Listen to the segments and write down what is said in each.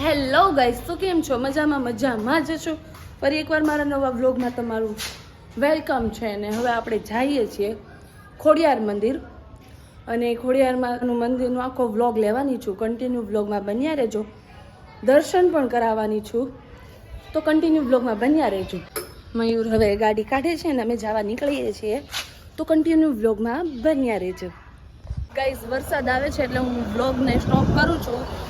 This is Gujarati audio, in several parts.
હેલો ગાઈસ તો કેમ છો? મજામાં મજામાં જ છો? ફરી એકવાર મારા નવા વ્લોગમાં તમારું વેલકમ છે અને હવે આપણે જઈએ છીએ ખોડિયાર મંદિર. અને ખોડિયારમાંનું મંદિરનો આખો વ્લોગ લેવાની છું. કન્ટિન્યુ વ્લોગમાં બન્યા રહેજો. દર્શન પણ કરાવવાની છું. તો કન્ટિન્યુ વ્લોગમાં બન્યા રહેજો. મયુર હવે ગાડી કાઢે છે અને અમે જવા નીકળીએ છીએ. તો કન્ટિન્યુ વ્લોગમાં બન્યા રહેજો. ગાઈઝ વરસાદ આવે છે એટલે હું વ્લોગને સ્ટોપ કરું છું.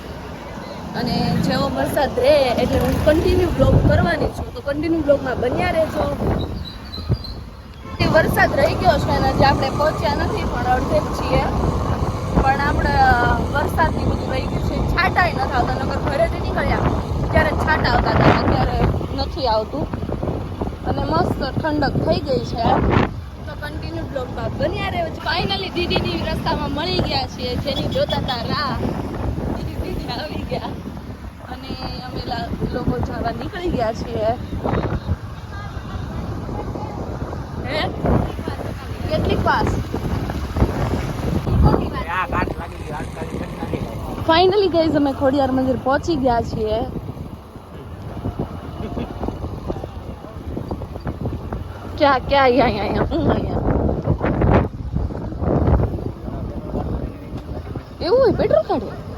અને જેવો વરસાદ રહે એટલે હું કન્ટિન્યુ બ્લોગ કરવાની છું. તો કન્ટિન્યુ બ્લોગમાં બન્યા રહેજો. વરસાદ રહી ગયો છે અને જે આપણે પહોંચ્યા નથી, પણ અડધે છીએ. પણ આપણે વરસાદની બધું રહી ગયું છે. છાંટાય નથી આવતા નગર ઘરેથી નીકળ્યા. ત્યારે છાંટા આવતા હતા, અત્યારે નથી આવતું. અને મસ્ત ઠંડક થઈ ગઈ છે. તો કન્ટિન્યુ બ્લોગમાં બન્યા રહે ફાઇનલી દીદીની રસ્તામાં મળી ગયા છીએ, જેની જોતા હતા રાહ. દીદી આવી ગયા. લોકો જવા નીકળી ગયા છીએ હે કેટલી પાસ ફાઇનલી ગઈઝ અમે ખોડિયાર મંદિર પહોંચી ગયા છીએ ક્યાં ક્યાં અહીંયા અહીંયા હું અહીંયા એવું હોય પેટ્રોલ કાઢે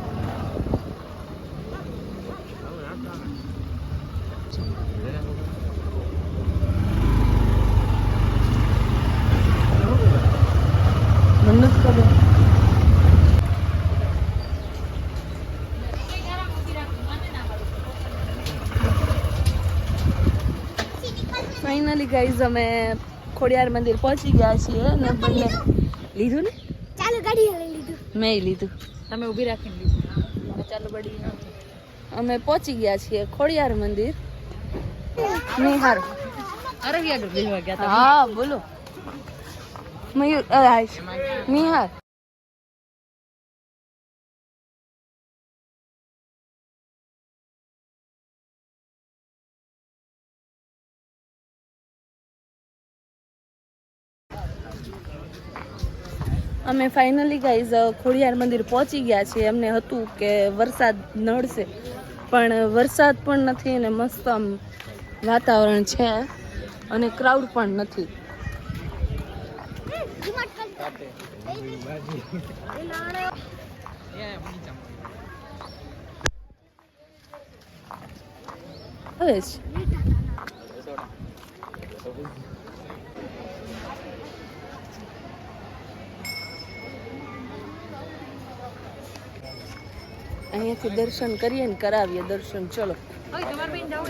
ફાઇનલી ગાઈઝ અમે ખોડિયાર મંદિર પહોંચી ગયા છીએ અને બંને લીધું? ને? ચાલુ ગાડી લઈ લીધું. મેં લીધું. તમે ઊભી રાખીને લીધું. ચાલુ ગાડી અમે પહોંચી ગયા છીએ ખોડિયાર મંદિર. નિહાર. અરવિયા લેવા ગયા હા બોલો. મયુર નિહાર. અમે ફાઇનલી ગાઈઝ ખોડિયાર મંદિર પહોંચી ગયા છીએ. અમને હતું કે વરસાદ નડશે. પણ વરસાદ પણ નથી અને મસ્ત આમ વાતાવરણ છે અને ક્રાઉડ પણ નથી. હવે અહીંયાથી દર્શન કરીએ ને કરાવીએ દર્શન. ચલો. તમારે બેન જાવ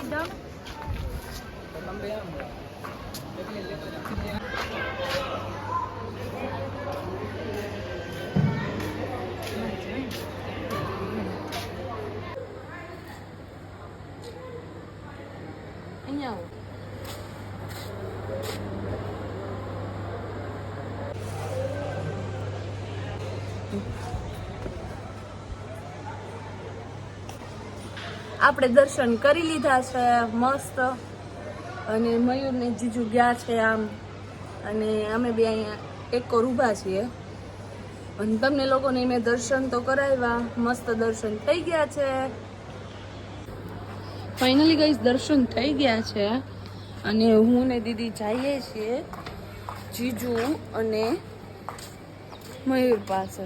આપણે દર્શન કરી લીધા છે મસ્ત. અને મયુરને જીજુ ગયા છે આમ. અને અમે બે અહીંયા એક ઊભા છીએ. અને તમને લોકોને મેં દર્શન તો કરાવ્યા. મસ્ત દર્શન થઈ ગયા છે. ફાઇનલી ગઈ દર્શન થઈ ગયા છે. અને હું ને દીદી જઈએ છીએ જીજુ અને મયુર પાસે.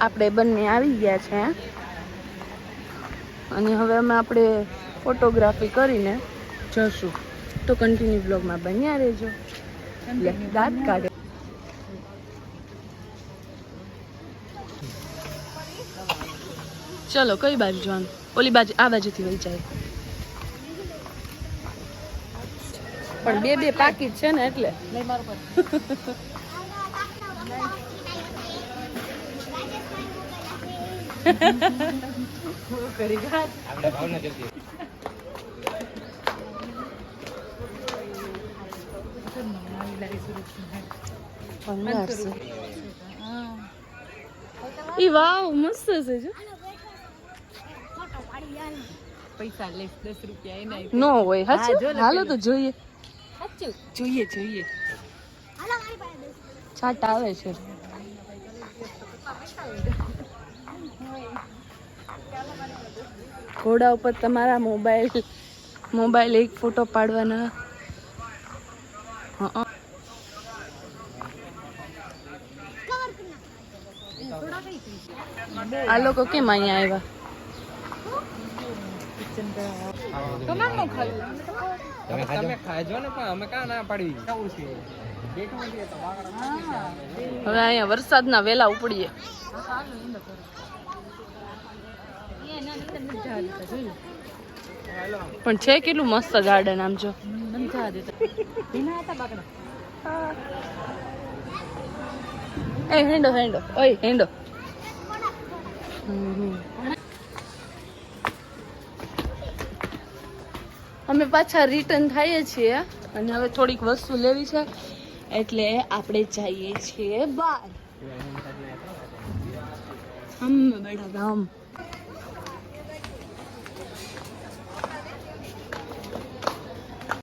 આપણે બંને આવી ગયા છે. અને હવે અમે આપણે ફોટોગ્રાફી કરીને જશું. તો કન્ટિન્યુ બ્લોગમાં બન્યા રહેજો. દાંત કાઢે. ચલો કઈ બાજુ જવાનું? ઓલી બાજુ આ બાજુથી વહી જાય. પણ બે બે પાકીટ છે ને એટલે. ઈ વાવ મસ્ત છે જો. પૈસા લઈશ દસ રૂપિયા એના નો હોય હાચું? હાલો તો જોઈએ. જોઈએ જોઈએ. છાટ આવે છે. ઘોડા ઉપર તમારા મોબાઈલ મોબાઈલ એક ફોટો પાડવાના. આ લોકો કેમ અહીંયા આવ્યા? હવે અહીંયા વરસાદના વેલા ઉપડીએ. પણ છે કેટલું મસ્ત ગાર્ડન આમ જો. એ, હેંડો હેંડો. ઓય, હેંડો. અમે પાછા રિટર્ન થઈએ છીએ અને હવે થોડીક વસ્તુ લેવી છે, એટલે આપણે જઈએ છીએ બહાર. હમ બેઠા ગામ.